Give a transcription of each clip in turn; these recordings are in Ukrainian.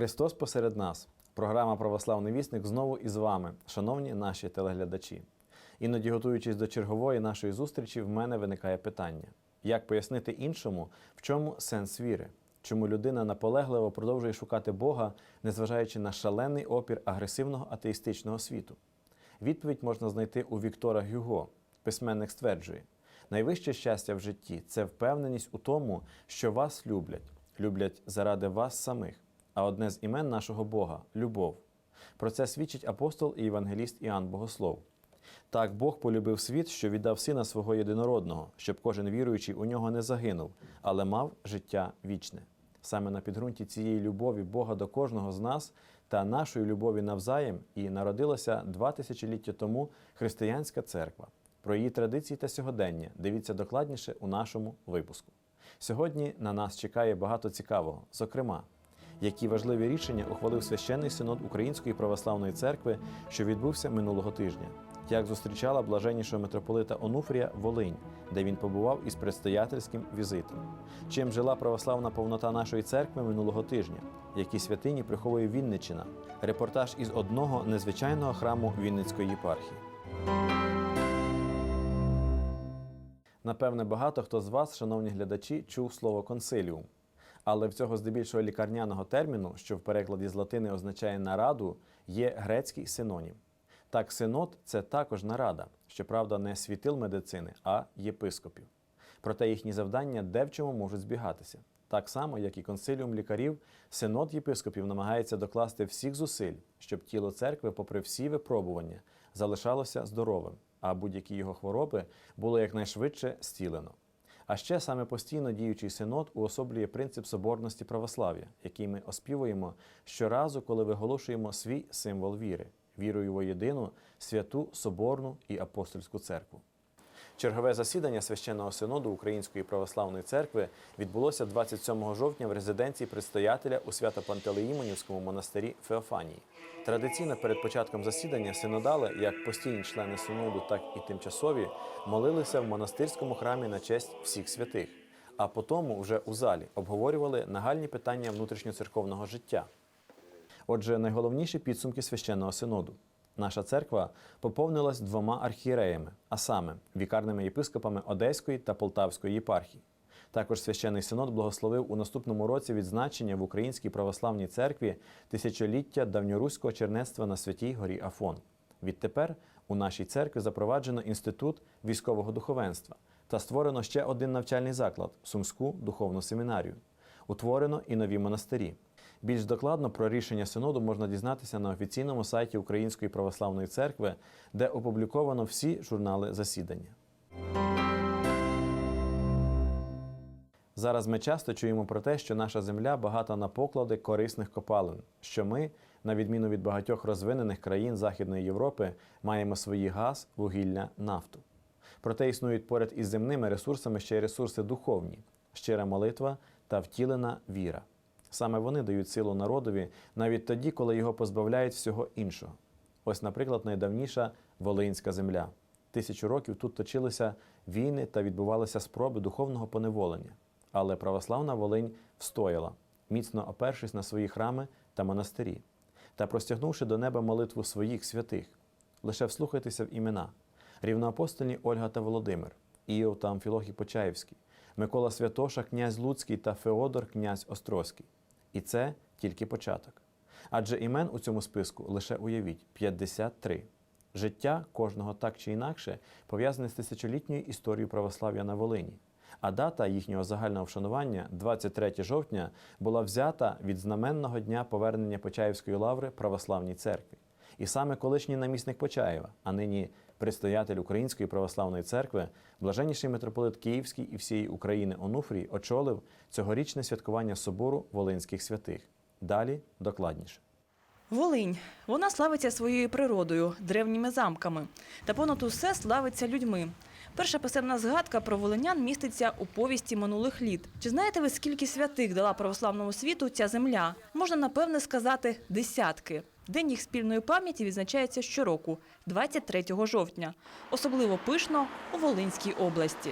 Христос посеред нас. Програма Православний вісник знову із вами, шановні наші телеглядачі. Іноді, готуючись до чергової нашої зустрічі, в мене виникає питання: як пояснити іншому, в чому сенс віри? Чому людина наполегливо продовжує шукати Бога, незважаючи на шалений опір агресивного атеїстичного світу? Відповідь можна знайти у Віктора Гюго. Письменник стверджує: найвище щастя в житті це впевненість у тому, що вас люблять, люблять заради вас самих. А одне з імен нашого Бога любов. Про це свідчить апостол і євангеліст Іоанн Богослов. Так Бог полюбив світ, що віддав сина свого єдинородного, щоб кожен віруючий у нього не загинув, але мав життя вічне. Саме на підґрунті цієї любові Бога до кожного з нас та нашої любові навзаєм і народилася два тисячоліття тому християнська церква. Про її традиції та сьогодення дивіться докладніше у нашому випуску. Сьогодні на нас чекає багато цікавого, зокрема, які важливі рішення ухвалив священний синод Української православної церкви, що відбувся минулого тижня, як зустрічала блаженнішого митрополита Онуфрія Волинь, де він побував із предстоятельським візитом. Чим жила православна повнота нашої церкви минулого тижня, які святині приховує Вінниччина, репортаж із одного незвичайного храму Вінницької єпархії. Напевне, багато хто з вас, шановні глядачі, чув слово консиліум. Але в цього здебільшого лікарняного терміну, що в перекладі з латини означає нараду, є грецький синонім. Так, синод це також нарада, щоправда, не світил медицини, а єпископів. Проте їхні завдання де в чому можуть збігатися. Так само, як і консиліум лікарів, синод єпископів намагається докласти всіх зусиль, щоб тіло церкви, попри всі випробування, залишалося здоровим, а будь-які його хвороби було якнайшвидше зцілено. А ще саме постійно діючий синод уособлює принцип соборності православ'я, який ми оспівуємо щоразу, коли виголошуємо свій символ віри вірою воєдину, єдину, святу, соборну і апостольську церкву. Чергове засідання священного синоду Української православної церкви відбулося 27 жовтня в резиденції предстоятеля у Свято-Пантелеїмонівському монастирі Феофанії. Традиційно перед початком засідання синодали, як постійні члени синоду, так і тимчасові, молилися в монастирському храмі на честь всіх святих. А потім вже у залі обговорювали нагальні питання внутрішньоцерковного життя. Отже, найголовніші підсумки священного синоду. Наша церква поповнилась двома архієреями, а саме вікарними єпископами Одеської та Полтавської єпархії. Також священний синод благословив у наступному році відзначення в Українській православній церкві тисячоліття давньоруського чернецтва на святій горі Афон. Відтепер у нашій церкві запроваджено інститут військового духовенства та створено ще один навчальний заклад Сумську духовну семінарію. Утворено і нові монастирі. Більш докладно про рішення синоду можна дізнатися на офіційному сайті Української православної церкви, де опубліковано всі журнали засідання. Зараз ми часто чуємо про те, що наша земля багата на поклади корисних копалин, що ми, на відміну від багатьох розвинених країн Західної Європи, маємо свої газ, вугілля, нафту. Проте існують поряд із земними ресурсами ще й ресурси духовні, щира молитва та втілена віра. Саме вони дають силу народові навіть тоді, коли його позбавляють всього іншого. Ось, наприклад, найдавніша Волинська земля. Тисячу років тут точилися війни та відбувалися спроби духовного поневолення. Але православна Волинь встояла, міцно опершись на свої храми та монастирі, та простягнувши до неба молитву своїх святих. Лише вслухайтеся в імена: рівноапостольні Ольга та Володимир, Іов та Амфілохій Почаївський, Микола Святоша, князь Луцький та Феодор, князь Острозький. І це тільки початок. Адже імен у цьому списку лише уявіть 53. Життя кожного так чи інакше пов'язане з тисячолітньою історією православ'я на Волині. А дата їхнього загального вшанування, 23 жовтня, була взята від знаменного дня повернення Почаївської лаври православній церкві. І саме колишній намісник Почаєва, а нині предстоятель Української православної церкви, блаженніший митрополит Київський і всієї України Онуфрій очолив цьогорічне святкування собору Волинських святих. Далі докладніше. Волинь. Вона славиться своєю природою, древніми замками. Та понад усе славиться людьми. Перша писемна згадка про волинян міститься у повісті минулих літ. Чи знаєте ви, скільки святих дала православному світу ця земля? Можна напевне сказати десятки. День їх спільної пам'яті відзначається щороку, 23 жовтня. Особливо пишно у Волинській області.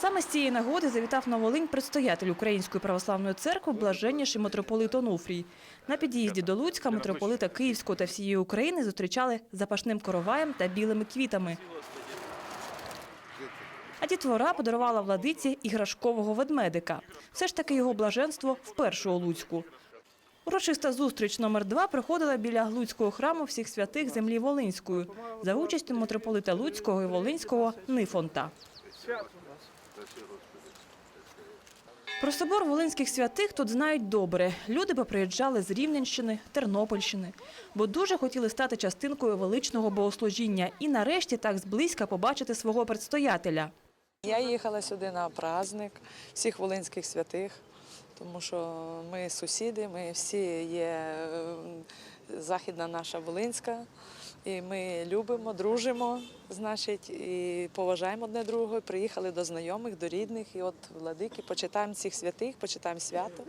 Саме з цієї нагоди завітав на Волинь предстоятель Української православної церкви блаженніший митрополит Онуфрій. На під'їзді до Луцька митрополита Київського та всієї України зустрічали запашним короваєм та білими квітами. Дітвора подарувала владиці іграшкового ведмедика. Все ж таки його блаженство вперше у Луцьку. Урочиста зустріч номер два проходила біля Луцького храму всіх святих землі Волинської за участю митрополита Луцького і Волинського Нифонта. Про собор Волинських святих тут знають добре. Люди поприїжджали з Рівненщини, Тернопільщини, бо дуже хотіли стати частинкою величного богослужіння і нарешті так зблизька побачити свого предстоятеля. Я їхала сюди на праздник всіх волинських святих, тому що ми сусіди, ми всі є е, західна наша Волинська, і ми любимо, дружимо, значить, і поважаємо одне другого. Приїхали до знайомих, до рідних, і от владики, почитаємо всіх святих, почитаємо свято.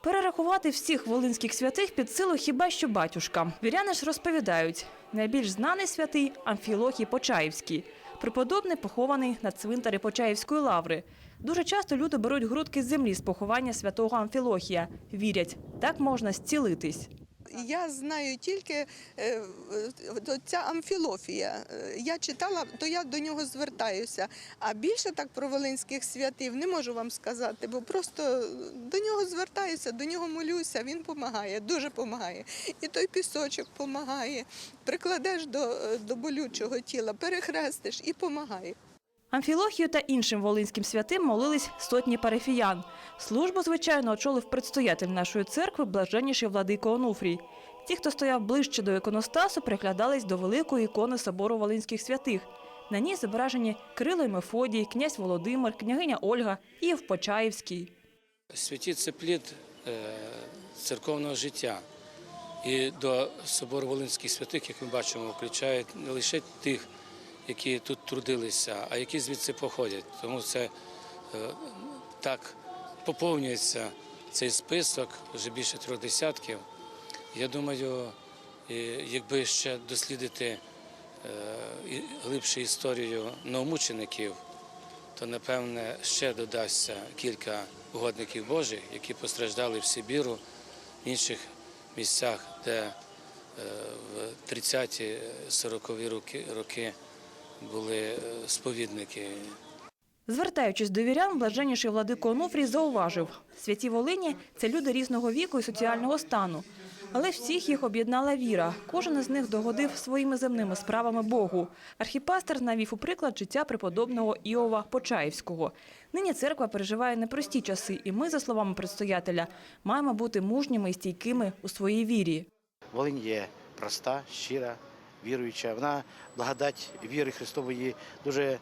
Перерахувати всіх волинських святих під силу хіба що батюшка. Віряни ж розповідають, найбільш знаний святий Амфілохій Почаївський. Преподобний похований на цвинтарі Почаївської лаври. Дуже часто люди беруть грудки з землі з поховання святого Амфілохія. Вірять, так можна зцілитись. Я знаю тільки е, е, ця амфілофія. Е, Я читала, то я до нього звертаюся. А більше так про волинських святів не можу вам сказати, бо просто до нього звертаюся, до нього молюся. Він допомагає, дуже допомагає. І той пісочок допомагає. Прикладеш до, до болючого тіла, перехрестиш і допомагає. Амфілохію та іншим волинським святим молились сотні парафіян. Службу, звичайно, очолив предстоятель нашої церкви, блаженніший владико Онуфрій. Ті, хто стояв ближче до іконостасу, приглядались до великої ікони собору волинських святих. На ній зображені Кирило Мефодій, князь Володимир, княгиня Ольга і Євпочаївський. Святі це плід е, церковного життя. І до собору Волинських святих, як ми бачимо, включають не лише тих, які тут трудилися, а які звідси походять. Тому це е, так поповнюється цей список вже більше трьох десятків. Я думаю, якби ще дослідити е, і глибше історію новомучеників, то напевне ще додасться кілька угодників Божих, які постраждали в Сибіру, в інших місцях, де е, в 30-ті, 40-ві роки, роки були е, сповідники. Звертаючись до вірян, блаженніший владико Онуфрій зауважив, святі Волині – це люди різного віку і соціального стану. Але всіх їх об'єднала віра. Кожен із них догодив своїми земними справами Богу. Архіпастер навів у приклад життя преподобного Іова Почаївського. Нині церква переживає непрості часи, і ми, за словами предстоятеля, маємо бути мужніми і стійкими у своїй вірі. Волинь є проста, щира, віруюча. Вона благодать віри Христової дуже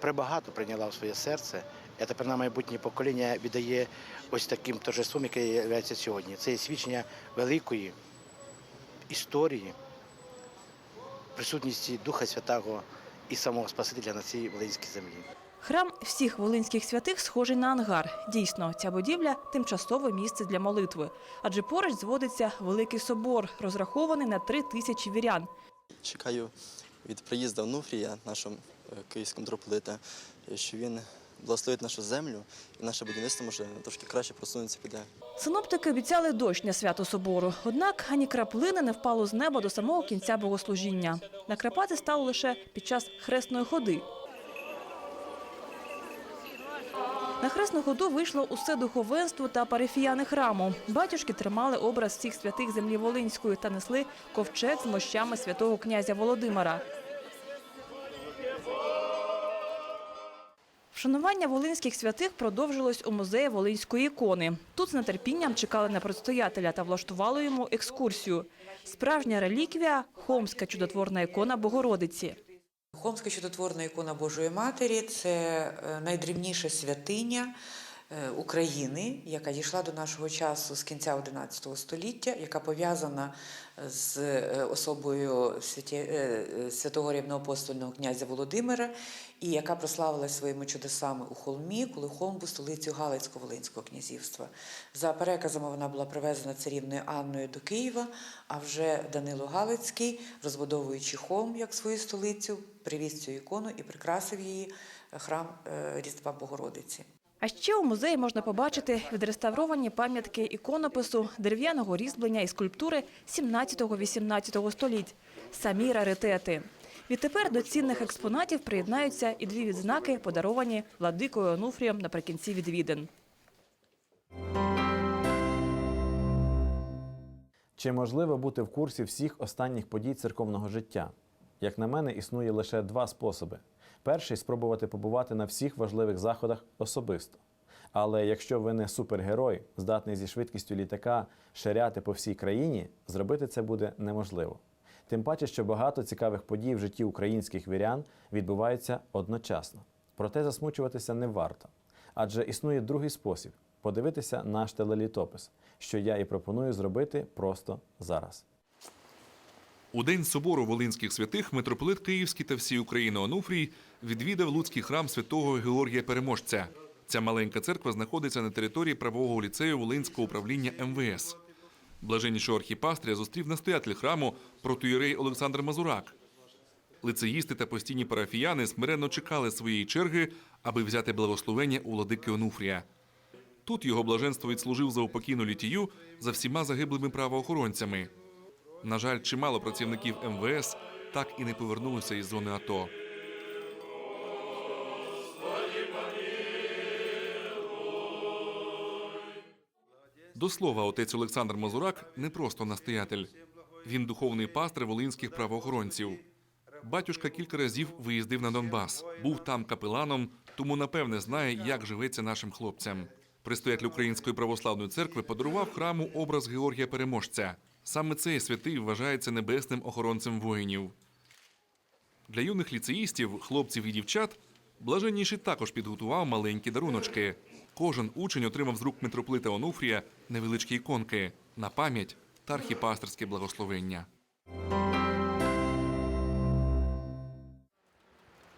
прибагато прийняла в своє серце. І тепер на майбутнє покоління віддає ось таким торжеством, яке є сьогодні. Це є свідчення великої історії, присутності Духа Святого і самого Спасителя на цій волинській землі. Храм всіх волинських святих схожий на ангар. Дійсно, ця будівля – тимчасове місце для молитви. Адже поруч зводиться Великий собор, розрахований на три тисячі вірян. Чекаю від приїзду Онуфрія, нашого е, київського митрополита, що він благословить нашу землю і наше будівництво може трошки краще просунеться піде. Синоптики обіцяли дощ на свято собору. Однак ані краплини не впало з неба до самого кінця богослужіння. Накрапати стало лише під час хресної ходи. На хресну ходу вийшло усе духовенство та парафіяни храму. Батюшки тримали образ всіх святих землі Волинської та несли ковчег з мощами святого князя Володимира. Вшанування волинських святих продовжилось у музеї Волинської ікони. Тут з нетерпінням чекали на предстоятеля та влаштували йому екскурсію. Справжня реліквія – Хомська чудотворна ікона Богородиці. Хомська чудотворна ікона Божої Матері це е, найдрівніша святиня е, України, яка дійшла до нашого часу з кінця XI століття, яка пов'язана з е, особою святого рівноапостольного князя Володимира, і яка прославилася своїми чудесами у холмі, коли холм був столицею Галицько-Волинського князівства. За переказами вона була привезена царівною Анною до Києва, а вже Данило Галицький, розбудовуючи холм як свою столицю, привіз цю ікону і прикрасив її храм е, Різдва Богородиці. А ще у музеї можна побачити відреставровані пам'ятки іконопису, дерев'яного різьблення і скульптури 17-18 століть. Самі раритети. Відтепер до цінних експонатів приєднаються і дві відзнаки, подаровані владикою Онуфрієм наприкінці відвідин. Чи можливо бути в курсі всіх останніх подій церковного життя? Як на мене, існує лише два способи. Перший спробувати побувати на всіх важливих заходах особисто. Але якщо ви не супергерой, здатний зі швидкістю літака ширяти по всій країні, зробити це буде неможливо. Тим паче, що багато цікавих подій в житті українських вірян відбуваються одночасно. Проте засмучуватися не варто. Адже існує другий спосіб подивитися наш телелітопис, що я і пропоную зробити просто зараз. У день собору Волинських святих митрополит Київський та всі України Онуфрій відвідав Луцький храм святого Георгія Переможця. Ця маленька церква знаходиться на території правового ліцею Волинського управління МВС. Блаженнішого архіпастря зустрів настоятель храму протоїрей Олександр Мазурак. Лицеїсти та постійні парафіяни смиренно чекали своєї черги, аби взяти благословення у владики Онуфрія. Тут його блаженство відслужив за упокійну літію за всіма загиблими правоохоронцями. На жаль, чимало працівників МВС так і не повернулися із зони АТО. До слова, отець Олександр Мазурак не просто настоятель. Він духовний пастир волинських правоохоронців. Батюшка кілька разів виїздив на Донбас, був там капеланом, тому напевне знає, як живеться нашим хлопцям. Пристоятель Української православної церкви подарував храму образ Георгія Переможця. Саме цей святий вважається небесним охоронцем воїнів. Для юних ліцеїстів, хлопців і дівчат, блаженніший також підготував маленькі даруночки. Кожен учень отримав з рук митрополита Онуфрія невеличкі іконки на пам'ять та архіпастерське благословення.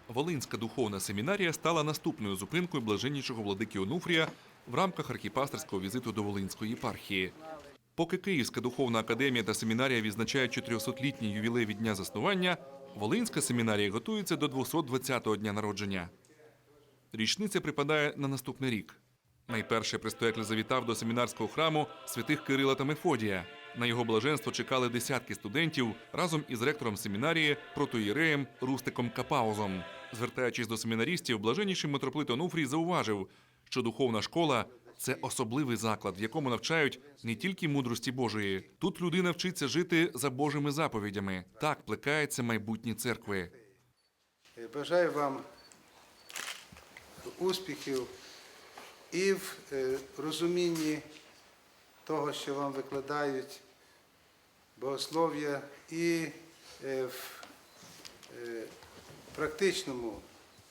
Волинська духовна семінарія стала наступною зупинкою блаженнішого владики Онуфрія в рамках архіпастерського візиту до Волинської єпархії. Поки Київська духовна академія та семінарія відзначають 400-літній ювілей від дня заснування, Волинська семінарія готується до 220-го дня народження. Річниця припадає на наступний рік. Найперше предстоятель завітав до семінарського храму святих Кирила та Мефодія. На його блаженство чекали десятки студентів разом із ректором семінарії, протоїреєм Рустиком Капаузом. Звертаючись до семінарістів, блаженніший митрополит Онуфрій зауважив, що духовна школа це особливий заклад, в якому навчають не тільки мудрості Божої. Тут людина вчиться жити за Божими заповідями. Так плекається майбутнє церкви. Е, Бажаю вам успіхів і в е, розумінні того, що вам викладають богослов'я, і е, в е, практичному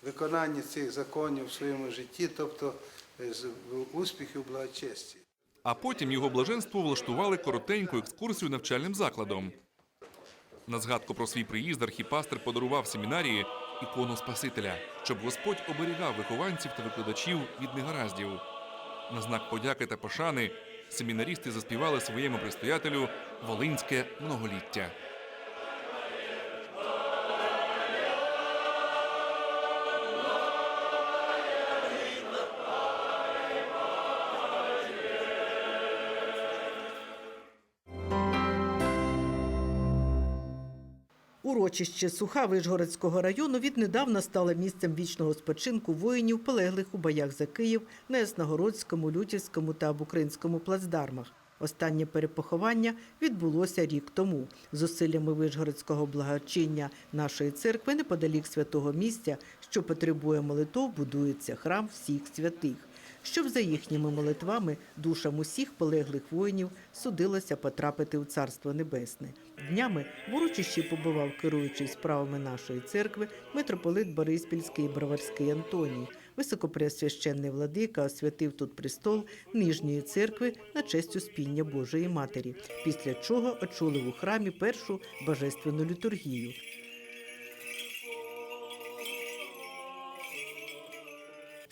виконанні цих законів в своєму житті, тобто успіхів благочесті. А потім його блаженство влаштували коротеньку екскурсію навчальним закладом. На згадку про свій приїзд архіпастер подарував семінарії ікону Спасителя, щоб Господь оберігав вихованців та викладачів від негараздів. На знак подяки та пошани семінарісти заспівали своєму предстоятелю Волинське многоліття. Урочище Суха Вишгородського району віднедавна стало місцем вічного спочинку воїнів, полеглих у боях за Київ на Ясногородському, Лютівському та Букринському плацдармах. Останнє перепоховання відбулося рік тому. Зусиллями Вишгородського благочиння нашої церкви неподалік святого місця, що потребує молитов, будується храм всіх святих щоб за їхніми молитвами душам усіх полеглих воїнів судилося потрапити у Царство Небесне. Днями в урочищі побував керуючий справами нашої церкви митрополит Бориспільський і Броварський Антоній. Високопреосвященний владика освятив тут престол нижньої церкви на честь успіння Божої Матері, після чого очолив у храмі першу божественну літургію.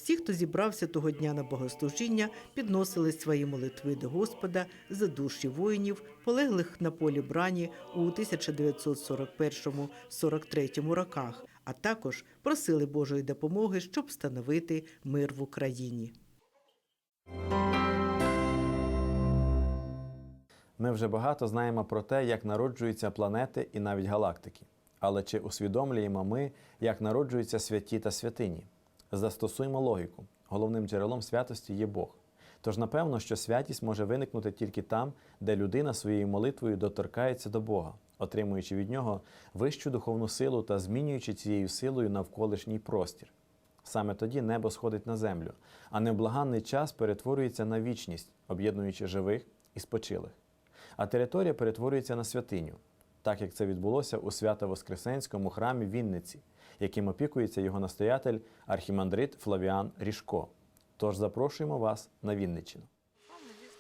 Всі, хто зібрався того дня на богослужіння, підносили свої молитви до Господа за душі воїнів, полеглих на полі брані у 1941-43 роках, а також просили Божої допомоги, щоб встановити мир в Україні. Ми вже багато знаємо про те, як народжуються планети і навіть галактики. Але чи усвідомлюємо ми, як народжуються святі та святині? Застосуємо логіку. Головним джерелом святості є Бог. Тож, напевно, що святість може виникнути тільки там, де людина своєю молитвою доторкається до Бога, отримуючи від нього вищу духовну силу та змінюючи цією силою навколишній простір. Саме тоді небо сходить на землю, а невблаганний час перетворюється на вічність, об'єднуючи живих і спочилих. А територія перетворюється на святиню, так як це відбулося у Свято-Воскресенському храмі Вінниці, яким опікується його настоятель архімандрит Флавіан Ріжко. Тож запрошуємо вас на Вінниччину.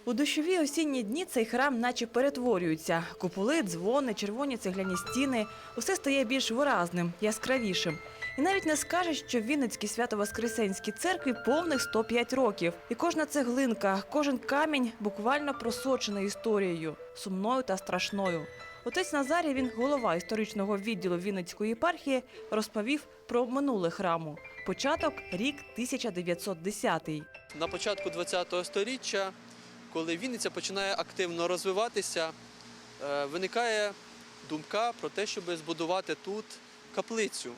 У дощові осінні дні цей храм наче перетворюється. Куполи, дзвони, червоні цегляні стіни – усе стає більш виразним, яскравішим. І навіть не скажеш, що в Вінницькій свято-воскресенській церкві повних 105 років. І кожна цеглинка, кожен камінь буквально просочений історією, сумною та страшною. Отець Назарій, він голова історичного відділу Вінницької єпархії, розповів про минуле храму. Початок – рік 1910 на початку ХХ століття, коли Вінниця починає активно розвиватися, е, виникає думка про те, щоб збудувати тут каплицю.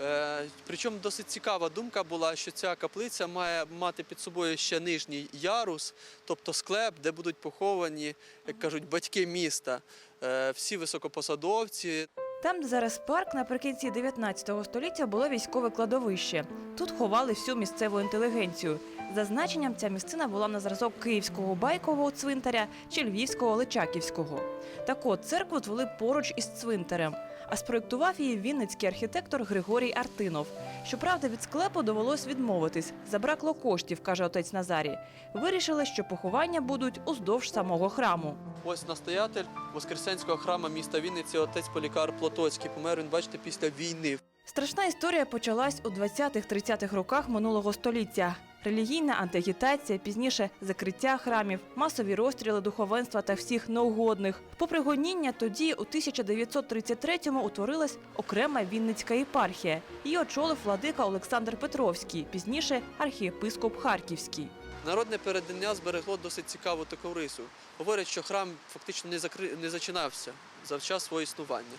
Е, Причому досить цікава думка була, що ця каплиця має мати під собою ще нижній ярус, тобто склеп, де будуть поховані, як кажуть, батьки міста, е, всі високопосадовці, Там, де зараз парк, наприкінці 19 століття було військове кладовище. Тут ховали всю місцеву інтелігенцію. За значенням ця місцина була на зразок київського байкового цвинтаря чи львівського личаківського. Так от церкву звели поруч із цвинтарем. А спроєктував її вінницький архітектор Григорій Артинов. Щоправда, від склепу довелось відмовитись. Забракло коштів, каже отець Назарій. Вирішили, що поховання будуть уздовж самого храму. Ось настоятель Воскресенського храму міста Вінниці, отець Полікар Плотоцький. Помер він, бачите, після війни. Страшна історія почалась у 20-30-х роках минулого століття. Релігійна антиагітація, пізніше закриття храмів, масові розстріли духовенства та всіх неугодних. Попри гоніння, тоді, у 1933-му, утворилась окрема Вінницька єпархія. Її очолив владика Олександр Петровський, пізніше архієпископ Харківський. Народне передання зберегло досить цікаву таку рису. Говорять, що храм фактично не закри... не зачинався за час свого існування.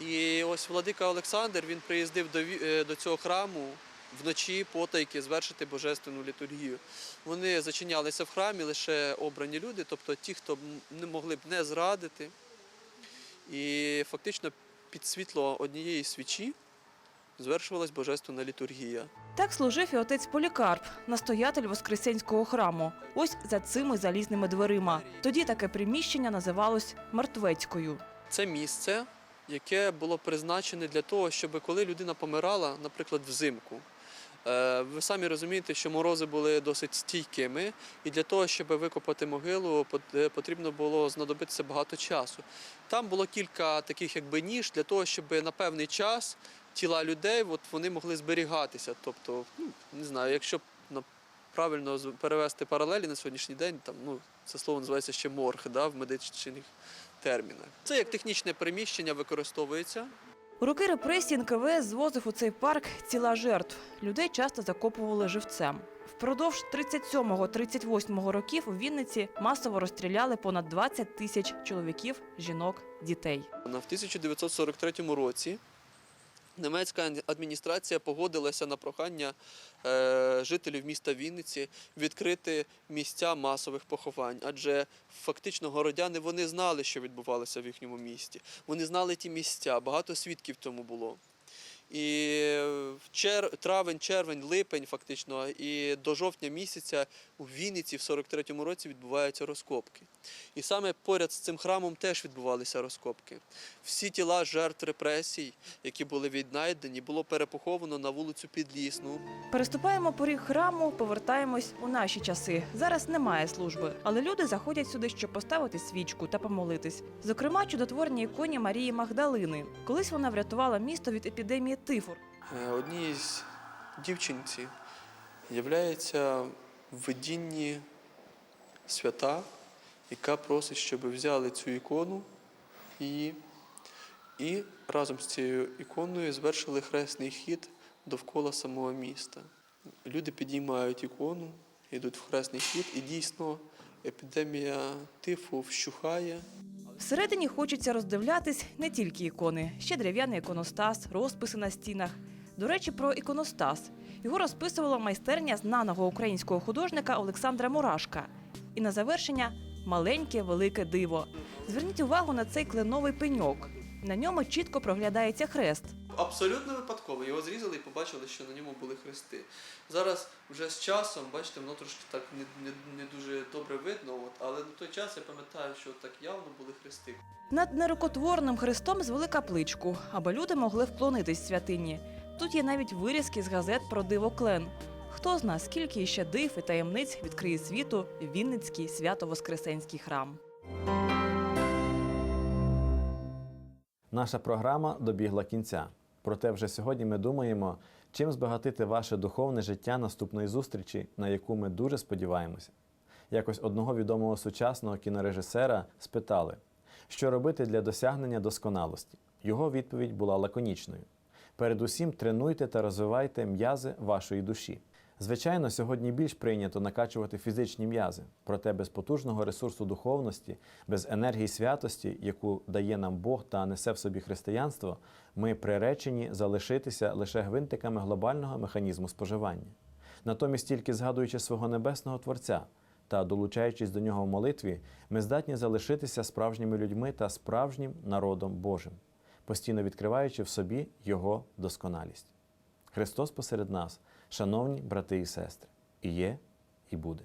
І ось владика Олександр він приїздив до, е, до цього храму вночі потайки звершити божественну літургію. Вони зачинялися в храмі лише обрані люди, тобто ті, хто не могли б не зрадити. І фактично під світло однієї свічі звершувалась божественна літургія. Так служив і отець Полікарп, настоятель Воскресенського храму. Ось за цими залізними дверима. Тоді таке приміщення називалось Мертвецькою. Це місце, яке було призначене для того, щоб коли людина помирала, наприклад, взимку. Е, Ви самі розумієте, що морози були досить стійкими, і для того, щоб викопати могилу, е, потрібно було знадобитися багато часу. Там було кілька таких якби ніж для того, щоб на певний час тіла людей от, вони могли зберігатися. Тобто, ну, не знаю, якщо правильно перевести паралелі на сьогоднішній день, там, ну, це слово називається ще морг да, в медичних термінах. Це як технічне приміщення використовується. У роки репресій НКВС звозив у цей парк ціла жертв. Людей часто закопували живцем. Впродовж 37-38 років у Вінниці масово розстріляли понад 20 тисяч чоловіків, жінок, дітей. На- В 1943 році німецька адміністрація погодилася на прохання е, жителів міста Вінниці відкрити місця масових поховань, адже фактично городяни вони знали, що відбувалося в їхньому місті. Вони знали ті місця, багато свідків тому було. Травень, червень, липень, фактично, і до жовтня місяця у Вінниці в 43-му році відбуваються розкопки. І саме поряд з цим храмом теж відбувалися розкопки. Всі тіла жертв репресій, які були віднайдені, було перепоховано на вулицю Підлісну. Переступаємо поріг храму, повертаємось у наші часи. Зараз немає служби, але люди заходять сюди, щоб поставити свічку та помолитись. Зокрема, чудотворній іконі Марії Магдалини. Колись вона врятувала місто від епідемії тифу. Е, Одній з дівчинці являється видінні свята, яка просить, щоб взяли цю ікону і і разом з цією іконою звершили хресний хід довкола самого міста. Люди підіймають ікону, йдуть в хресний хід, і дійсно епідемія тифу вщухає. Всередині хочеться роздивлятись не тільки ікони, ще дерев'яний іконостас, розписи на стінах. До речі, про іконостас. Його розписувала майстерня знаного українського художника Олександра Мурашка. І на завершення маленьке велике диво. Зверніть увагу на цей кленовий пеньок. На ньому чітко проглядається хрест. Абсолютно випадково. Його зрізали і побачили, що на ньому були хрести. Зараз вже з часом, бачите, воно трошки так не, не, не дуже добре видно, от, але на той час я пам'ятаю, що так явно були хрести. Над нерукотворним хрестом звели капличку, аби люди могли вклонитись святині. Тут є навіть вирізки з газет про диво клен. Хто зна, скільки іще див і таємниць відкриє світу Вінницький свято-воскресенський храм. Наша програма добігла кінця. Проте вже сьогодні ми думаємо, чим збагатити ваше духовне життя наступної зустрічі, на яку ми дуже сподіваємося. Якось одного відомого сучасного кінорежисера спитали, що робити для досягнення досконалості. Його відповідь була лаконічною: передусім тренуйте та розвивайте м'язи вашої душі. Звичайно, сьогодні більш прийнято накачувати фізичні м'язи, проте без потужного ресурсу духовності, без енергії святості, яку дає нам Бог та несе в собі християнство, ми приречені залишитися лише гвинтиками глобального механізму споживання. Натомість, тільки згадуючи свого небесного Творця та долучаючись до нього в молитві, ми здатні залишитися справжніми людьми та справжнім народом Божим, постійно відкриваючи в собі Його досконалість. Христос посеред нас, шановні брати і сестри, і є, і буде.